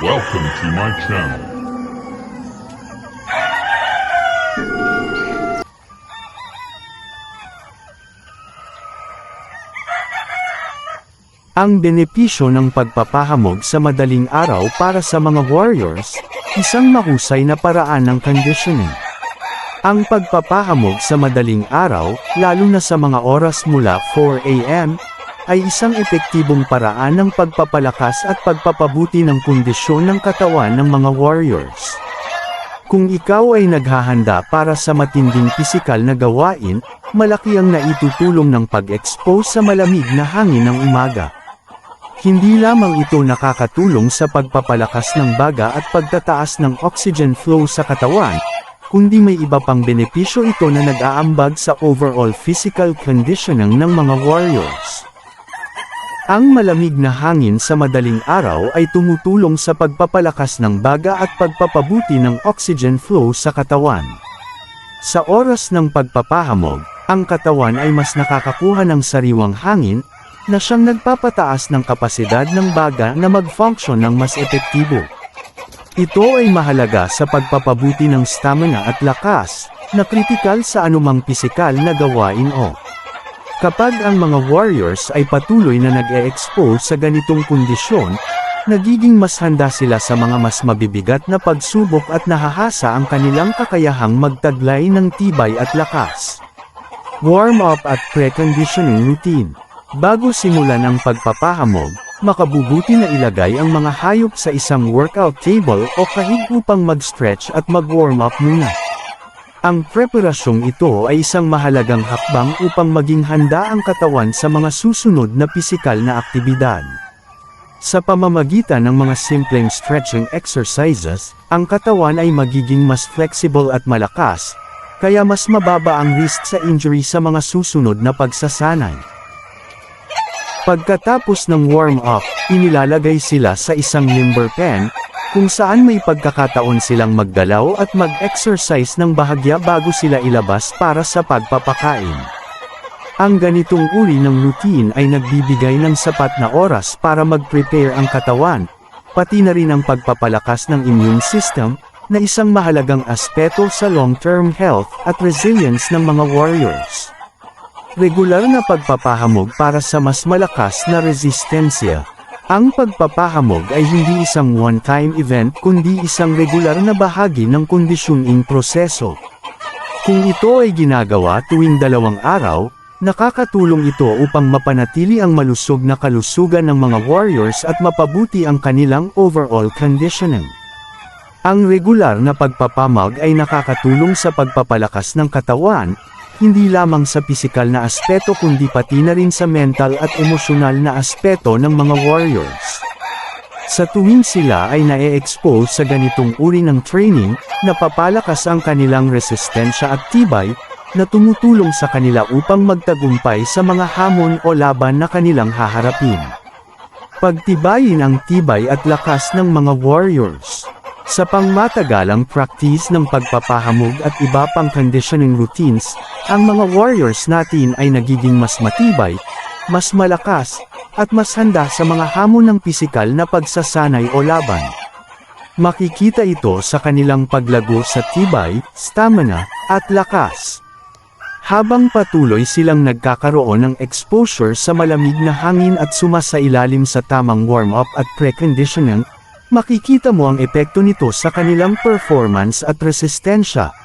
Welcome to my channel. Ang benepisyo ng pagpapahamog sa madaling araw para sa mga warriors, isang mahusay na paraan ng conditioning. Ang pagpapahamog sa madaling araw, lalo na sa mga oras mula 4 a.m., ay isang epektibong paraan ng pagpapalakas at pagpapabuti ng kondisyon ng katawan ng mga warriors. Kung ikaw ay naghahanda para sa matinding pisikal na gawain, malaki ang naitutulong ng pag-expose sa malamig na hangin ng umaga. Hindi lamang ito nakakatulong sa pagpapalakas ng baga at pagtataas ng oxygen flow sa katawan, kundi may iba pang benepisyo ito na nag-aambag sa overall physical conditioning ng mga warriors. Ang malamig na hangin sa madaling araw ay tumutulong sa pagpapalakas ng baga at pagpapabuti ng oxygen flow sa katawan. Sa oras ng pagpapahamog, ang katawan ay mas nakakakuha ng sariwang hangin, na siyang nagpapataas ng kapasidad ng baga na mag-function ng mas epektibo. Ito ay mahalaga sa pagpapabuti ng stamina at lakas, na kritikal sa anumang pisikal na gawain o. Kapag ang mga warriors ay patuloy na nag-e-expose sa ganitong kondisyon, nagiging mas handa sila sa mga mas mabibigat na pagsubok at nahahasa ang kanilang kakayahang magtaglay ng tibay at lakas. Warm-up at pre-conditioning routine Bago simulan ang pagpapahamog, makabubuti na ilagay ang mga hayop sa isang workout table o kahig upang mag-stretch at mag-warm up muna. Ang preparasyong ito ay isang mahalagang hakbang upang maging handa ang katawan sa mga susunod na pisikal na aktibidad. Sa pamamagitan ng mga simpleng stretching exercises, ang katawan ay magiging mas flexible at malakas, kaya mas mababa ang risk sa injury sa mga susunod na pagsasanay. Pagkatapos ng warm-up, inilalagay sila sa isang limber pen, kung saan may pagkakataon silang maggalaw at mag-exercise ng bahagya bago sila ilabas para sa pagpapakain. Ang ganitong uri ng routine ay nagbibigay ng sapat na oras para mag-prepare ang katawan, pati na rin ang pagpapalakas ng immune system, na isang mahalagang aspeto sa long-term health at resilience ng mga warriors. Regular na pagpapahamog para sa mas malakas na resistensya. Ang pagpapahamog ay hindi isang one-time event kundi isang regular na bahagi ng kondisyoning proseso. Kung ito ay ginagawa tuwing dalawang araw, nakakatulong ito upang mapanatili ang malusog na kalusugan ng mga warriors at mapabuti ang kanilang overall conditioning. Ang regular na pagpapamag ay nakakatulong sa pagpapalakas ng katawan, hindi lamang sa pisikal na aspeto kundi pati na rin sa mental at emosyonal na aspeto ng mga warriors. Sa tuwing sila ay nae-expose sa ganitong uri ng training, napapalakas ang kanilang resistensya at tibay, na tumutulong sa kanila upang magtagumpay sa mga hamon o laban na kanilang haharapin. Pagtibayin ang tibay at lakas ng mga warriors. Sa pangmatagalang practice ng pagpapahamog at iba pang conditioning routines, ang mga warriors natin ay nagiging mas matibay, mas malakas, at mas handa sa mga hamon ng pisikal na pagsasanay o laban. Makikita ito sa kanilang paglago sa tibay, stamina, at lakas. Habang patuloy silang nagkakaroon ng exposure sa malamig na hangin at sumasailalim sa tamang warm-up at preconditioning, makikita mo ang epekto nito sa kanilang performance at resistensya.